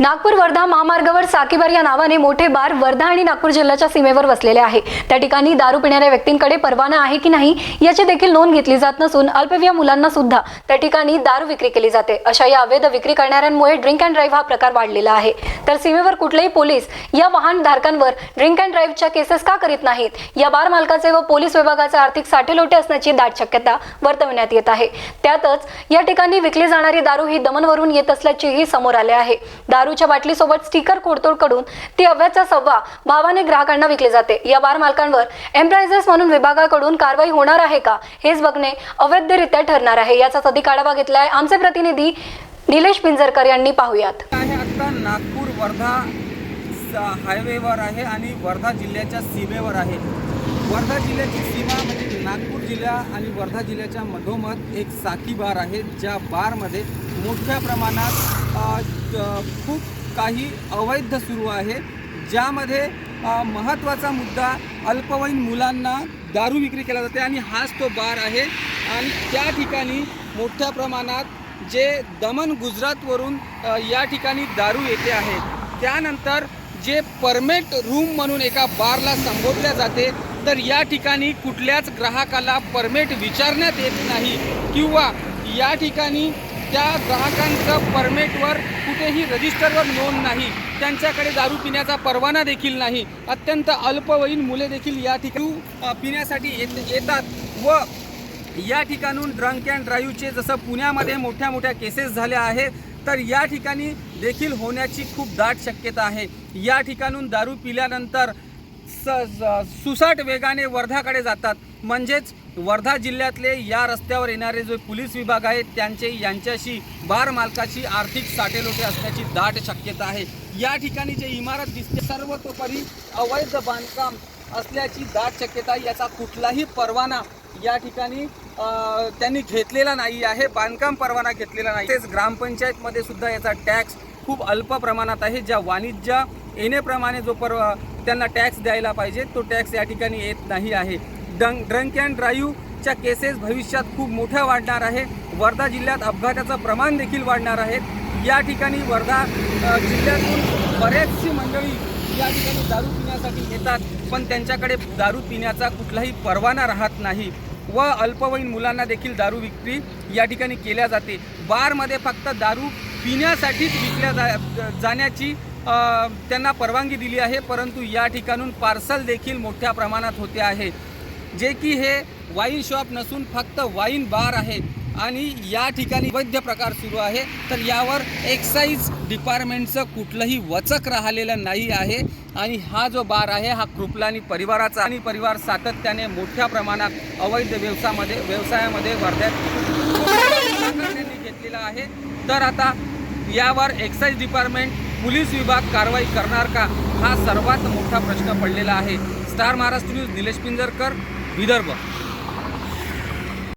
नागपूर वर्धा महामार्गावर साकीबार या नावाने मोठे बार वर्धा आणि नागपूर जिल्ह्याच्या सीमेवर वसलेले आहे. त्या ठिकाणी दारू पिणाऱ्या व्यक्तींकडे परवाना आहे की नाही याची देखील नोंद घेतली जात नसून अल्पवयीन मुलांना सुद्धा त्या ठिकाणी दारू विक्री केली जाते. अशा या अवैध विक्री करणाऱ्यांमुळे ड्रिंक अँड ड्राईव्ह हा प्रकार वाढलेला आहे. तर सीमेवर कुठलेही पोलीस या वाहन धारकांवर ड्रिंक अँड ड्राईव्हच्या केसेस का करीत नाहीत? या बार मालकाचे व पोलीस विभागाचे आर्थिक साठेलोटे असण्याची दाट शक्यता वर्तवण्यात येत आहे. त्यातच या ठिकाणी विकली जाणारी दारू ही दमनवरून येत असल्याचेही समोर आले आहे. दारू दारूच्या बाटलीसोबत स्टिकर खोडतोड करून ती अव्याचा सव्वा भावाने ग्राहकांना विकली जाते. या बार मालकांवर एम्प्रायझर्स म्हणून विभागाकडून कारवाई होणार आहे का? हेच बघणे अवैधरित्या ठरणार आहे. याचाच अधिक आढावा घेतलाय आमचे प्रतिनिधी निलेश पिंजरकर यांनी पाहूयात. आता नागपूर वर्धा हायवेवर आहे आणि वर्धा जिल्ह्याच्या सीमेवर आहे. वर्धा जिल्ह्याची सीमा म्हणजे नागपूर जिल्हा आणि वर्धा जिल्ह्याच्या मधोमध एक साखी बार आहे. ज्या बारमध्ये मोठ्या प्रमाणात खूप काही अवैध सुरू आहे ज्यामध्ये महत्त्वाचा मुद्दा अल्पवयीन मुलांना दारू विक्री केला जाते आणि हाच तो बार आहे. आणि त्या ठिकाणी मोठ्या प्रमाणात जे दमन गुजरातवरून या ठिकाणी दारू येते आहे. त्यानंतर जे परमेट रूम म्हणून एका बारला संबोधल्या जाते तर या ठिकाणी कुठल्याच ग्राहकाला परमेट विचारण्यात येत नाही. किंवा या ठिकाणी त्या ग्राहकांचं परमेटवर कुठेही रजिस्टरवर नोंद नाही. त्यांच्याकडे दारू पिण्याचा परवाना देखील नाही. अत्यंत अल्पवयीन मुले देखील या ठिकाणी पिण्यासाठी येत येतात व या ठिकाणून ड्रंक अँड ड्राईव्हचे जसं पुण्यामध्ये मोठ्या मोठ्या केसेस झाल्या आहेत तर या ठिकाणी देखील होण्याची खूप दाट शक्यता आहे. या ठिकाणून दारू पिल्यानंतर स सुसाट वेगाने वर्धाकडे जातात. म्हणजेच वर्धा जिल्ह्यातले या रस्त्यावर येणारे जे पोलीस विभाग आहेत त्यांचे यांच्याशी बार मालकाशी आर्थिक साठेलोटे असण्याची दाट शक्यता आहे. या ठिकाणी जे इमारत दिसते सर्वतोपरी अवैध बांधकाम असल्याची दाट शक्यता याचा कुठलाही परवाना या ठिकाणी त्यांनी घेतलेला नाही आहे. बांधकाम परवाना घेतलेला नाही. तेच ग्रामपंचायतमध्ये सुद्धा याचा टॅक्स खूप अल्प प्रमाणात आहे. ज्या वाणिज्य येण्याप्रमाणे जो पर त्यांना टॅक्स द्यायला पाहिजे. तो टॅक्स या ठिकाणी येत नाही आहे. डंक ड्रंक अँड ड्राईव्हच्या केसेस भविष्यात खूप मोठ्या वाढणार आहे. वर्धा जिल्ह्यात अपघाताचं प्रमाण देखील वाढणार आहे. या ठिकाणी वर्धा जिल्ह्यातून बरेचशी मंडळी या ठिकाणी दारू पिण्यासाठी येतात. पण त्यांच्याकडे दारू पिण्याचा कुठलाही परवाना राहत नाही व अल्पवयीन मुलांना देखील दारू विक्री या ठिकाणी केल्या जाते. बारमध्ये फक्त दारू पिण्यासाठीच विकल्या जा जाण्याची त्यांना परवानगी दिली आहे परंतु या ठिकाणून पार्सल देखील मोठ्या प्रमाणात होते आहे. जे की हे वाईन शॉप नसून फक्त वाईन बार आहे आणि या ठिकाणी वैद्य प्रकार सुरू आहे. तर यावर एक्साईज डिपार्टमेंटचं कुठलंही वचक राहिलेलं नाही आहे. आणि हा जो बार आहे हा कृपलानी परिवाराचा आणि परिवार सातत्याने मोठ्या प्रमाणात अवैध व्यवसायामध्ये व्यवसायामध्ये वर्ध्यात घेतलेला आहे. तर आता यावर एक्साईज डिपार्टमेंट पोलीस विभाग कारवाई करणार का? हा सर्वात मोठा प्रश्न पडलेला आहे. Star Maharashtra news Nilesh Pinjarkar Vidarbha.